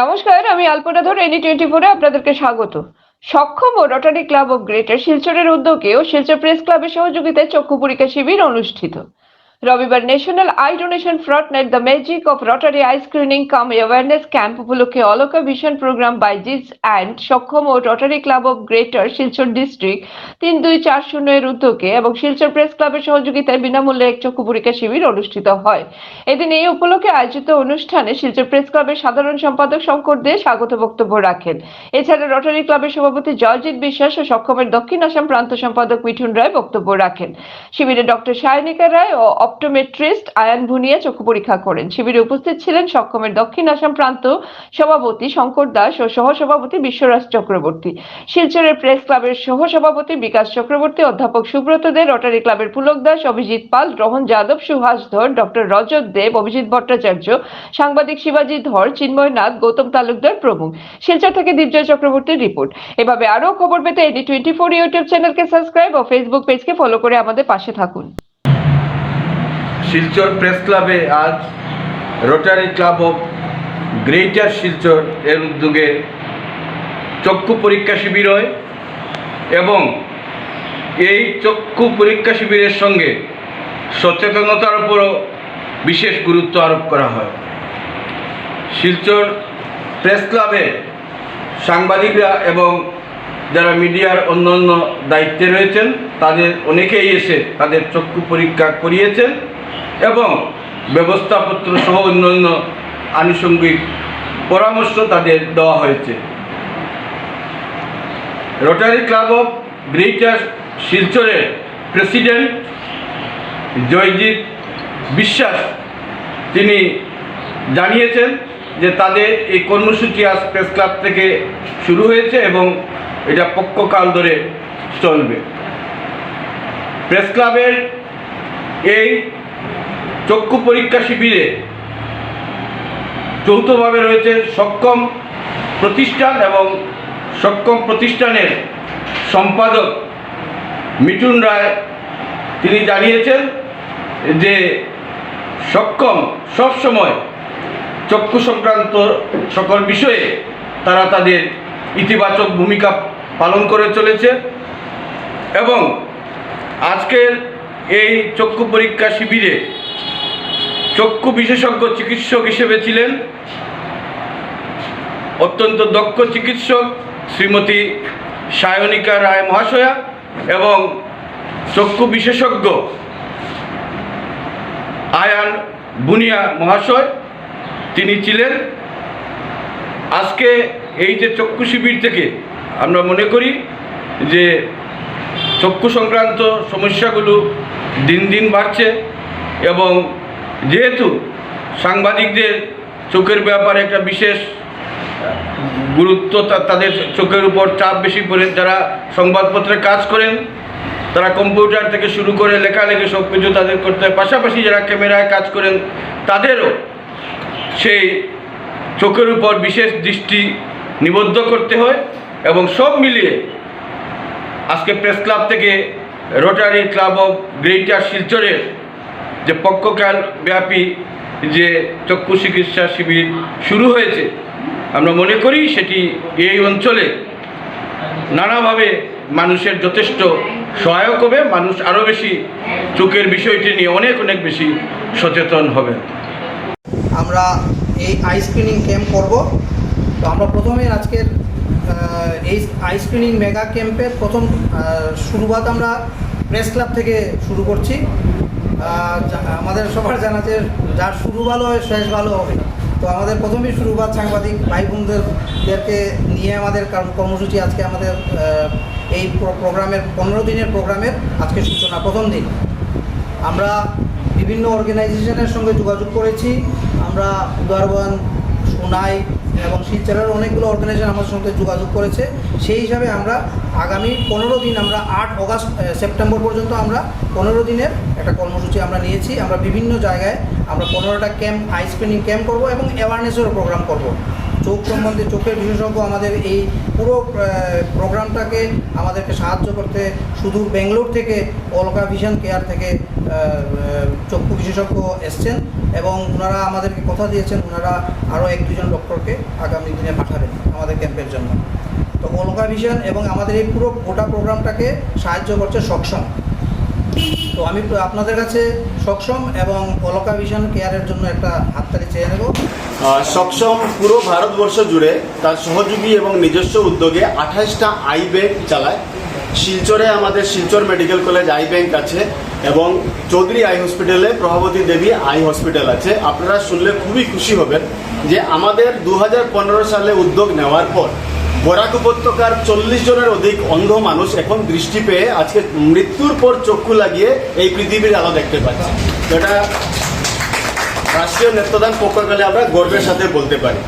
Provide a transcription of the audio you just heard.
নমস্কার, আমি আলপনা ধর এনি টোয়েন্টি ফোরে আপনাদেরকে স্বাগত। সক্ষম ও রটারি ক্লাব অফ গ্রেটার শিলচরের উদ্যোগে ও শিলচর প্রেস ক্লাবের সহযোগিতায় চক্ষু পরীক্ষা শিবির অনুষ্ঠিত। রবিবার national eye donation fortnight the magic of Rotary eye screening cum awareness camp উপলক্ষে অলকা ভিশন প্রোগ্রাম বাই জিস and Saksham O Rotary club of greater Silchar district. তিন দুই চার শূন্য এর উদ্যোগে এবং শিলচর প্রেস ক্লাবের সহযোগিতায় বিনামূল্যে এক চক্ষু পরীক্ষা শিবির অনুষ্ঠিত হয়। এদিন এই উপলক্ষে আয়োজিত অনুষ্ঠানে শিলচর প্রেস ক্লাবের সাধারণ সম্পাদক শঙ্কর দে স্বাগত বক্তব্য রাখেন। এছাড়া রটারি ক্লাবের সভাপতি জয়জিৎ বিশ্বাস ও সক্ষমের দক্ষিণ আসাম প্রান্ত সম্পাদক মিঠুন রায় বক্তব্য রাখেন। শিবিরে ডক্টর সায়নিকা রায় ও অপটোমেট্রিস্ট আয়ান ভুনিয়া চক্ষু পরীক্ষা করেন। শিবিরে উপস্থিত ছিলেন সক্ষমের দক্ষিণ আসাম প্রান্ত সভাপতি শঙ্কর দাস ও সহসভাপতি বিশ্বরাজ চক্রবর্তী। শিলচরের প্রেস ক্লাবের সহসভাপতি বিকাশ চক্রবর্তী, অধ্যাপক সুব্রত দে, রটারি ক্লাবের পুলক দাস, অভিজিৎ পাল, রোহন যাদব, সুহাস ধর, ডক্টর রজত দেব, অভিজিৎ ভট্টাচার্য, সাংবাদিক শিবাজি ধর, চিন্ময় নাথ, গৌতম তালুকদার প্রমুখ। শিলচর থেকে দিবজয় চক্রবর্তীর রিপোর্ট। এভাবে আরও খবর পেতে এডি টোয়েন্টি ফোর ইউটিউব চ্যানেলকে সাবস্ক্রাইব ও ফেসবুক পেজকে ফলো করে আমাদের পাশে থাকুন। শিলচর প্রেস ক্লাবে আজ Rotary club of greater Silchar এর উদ্যোগে চক্ষু পরীক্ষা শিবির হয় এবং এই চক্ষু পরীক্ষা শিবিরের সঙ্গে সচেতনতার উপরও বিশেষ গুরুত্ব আরোপ করা হয়। শিলচর প্রেস ক্লাবে সাংবাদিকরা এবং যারা মিডিয়ার অন্য অন্য দায়িত্বে রয়েছেন, তাদের অনেকেই এসে তাদের চক্ষু পরীক্ষা করিয়েছেন। এবং ব্যবস্থাপত্র সহ অন্যান্য আনুষঙ্গিক পরামর্শ তাদের দেওয়া হয়েছে। রোটারি ক্লাব অফ গ্রেটার শিলচরের প্রেসিডেন্ট জয়জিৎ বিশ্বাস তিনি জানিয়েছেন যে তাদের এই কর্মসূচি আজ প্রেস ক্লাব থেকে শুরু হয়েছে এবং এটা পক্ষকাল ধরে চলবে। প্রেস ক্লাবের এই চক্ষু পরীক্ষা শিবিরে যৌথভাবে রয়েছে সক্ষম প্রতিষ্ঠান এবং সক্ষম প্রতিষ্ঠানের সম্পাদক মিঠুন রায়। তিনি জানিয়েছেন যে সক্ষম সবসময় চক্ষু সংক্রান্ত সকল বিষয়ে তারা তাদের ইতিবাচক ভূমিকা পালন করে চলেছে এবং আজকের এই চক্ষু পরীক্ষা শিবিরে চক্ষু বিশেষজ্ঞ চিকিৎসক হিসেবে ছিলেন। অত্যন্ত দক্ষ চিকিৎসক শ্রীমতী সায়নিকা রায় মহাশয়া এবং চক্ষু বিশেষজ্ঞ আয়ান বুনিয়া মহাশয় তিনি ছিলেন। আজকে এই যে চক্ষু শিবির থেকে আমরা মনে করি যে চক্ষু সংক্রান্ত সমস্যাগুলো দিন দিন বাড়ছে এবং যেহেতু সাংবাদিকদের চোখের ব্যাপারে একটা বিশেষ গুরুত্ব তাদের চোখের উপর চাপ বেশি পড়ে, যারা সংবাদপত্রে কাজ করেন, তারা কম্পিউটার থেকে শুরু করে লেখালেখি সব কিছু তাদের করতে হয়। পাশাপাশি যারা ক্যামেরায় কাজ করেন, তাদেরও সেই চোখের উপর বিশেষ দৃষ্টি নিবদ্ধ করতে হয় এবং সব মিলিয়ে আজকে প্রেস ক্লাব থেকে রোটারি ক্লাব অফ গ্রেটার শিলচরের যে পক্ষকাল ব্যাপী যে চক্ষু চিকিৎসা শিবির শুরু হয়েছে আমরা মনে করি সেটি এই অঞ্চলে নানাভাবে মানুষের যথেষ্ট সহায়ক হবে মানুষ আরও বেশি চোখের বিষয়টি নিয়ে অনেক অনেক বেশি সচেতন হবে। আমরা এই আই স্ক্রিনিং ক্যাম্প করব। তো আমরা প্রথমে আজকের এই আই স্ক্রিনিং মেগা ক্যাম্পের প্রথম আহ, শুরুয়াত আমরা প্রেস ক্লাব থেকে শুরু করছি। আমাদের সবার জানা যে যার শুরু ভালো হয়, শেষ ভালো হবে তো আমাদের প্রথমেই শুরুবাত সাংবাদিক ভাই বোনদেরকে নিয়ে আমাদের কর্মসূচি আজকে আমাদের এই প্রোগ্রামের পনেরো দিনের প্রোগ্রামের আজকে সূচনা, প্রথম দিন। আমরা বিভিন্ন অর্গানাইজেশনের সঙ্গে যোগাযোগ করেছি। আমরা উদারবন সোনাই এবং শিলচরের অনেকগুলো অর্গানাইজেশন আমাদের সঙ্গে যোগাযোগ করেছে। সেই হিসাবে আমরা আগামী পনেরো দিন, আমরা আট অগাস্ট সেপ্টেম্বর পর্যন্ত আমরা পনেরো দিনের একটা কর্মসূচি আমরা নিয়েছি। আমরা বিভিন্ন জায়গায় আমরা পনেরোটা ক্যাম্প আই স্ক্রিনিং ক্যাম্প করব এবং অ্যাওয়ারনেসেরও প্রোগ্রাম করব। চোখ সম্বন্ধে, চোখের বিশেষজ্ঞ আমাদের এই পুরো প্রোগ্রামটাকে আমাদেরকে সাহায্য করতে, শুধু বেঙ্গলোর থেকে অলকা ভিশন কেয়ার থেকে চক্ষু বিশেষজ্ঞ এসছেন এবং ওনারা আমাদেরকে কথা দিয়েছেন, ওনারা আরও এক দুজন ডক্টরকে আগামী দিনে পাঠাবেন আমাদের ক্যাম্পের জন্য। তো অলকা ভিশন এবং আমাদের এই পুরো গোটা প্রোগ্রামটাকে সাহায্য করছে সক্ষম। তো আমি আপনাদের কাছে সক্ষম এবং অলকা ভিশন কেয়ারের জন্য একটা হাততালি চেয়ে নেব। সক্ষম পুরো ভারতবর্ষ জুড়ে তার সহযোগী এবং নিজস্ব উদ্যোগে আঠাশটা আই ব্যাংক চালায়। শিলচরে আমাদের Silchar medical college eye bank আছে। এবং চৌধুরী আই হসপিটালে প্রভাবতী দেবী আই হসপিটাল আছে। আপনারা শুনলে খুবই খুশি হবেন যে আমাদের দু হাজার পনেরো সালে উদ্যোগ নেওয়ার পর বরাক উপত্যকার চল্লিশ জনের অধিক অন্ধ মানুষ এখন দৃষ্টি পেয়ে আজকে মৃত্যুর পর চক্ষু লাগিয়ে এই পৃথিবীর আলো দেখতে পাচ্ছে। এটা রাষ্ট্রীয় নেত্রদান প্রকল্পে আমরা গর্বের সাথে বলতে পারি।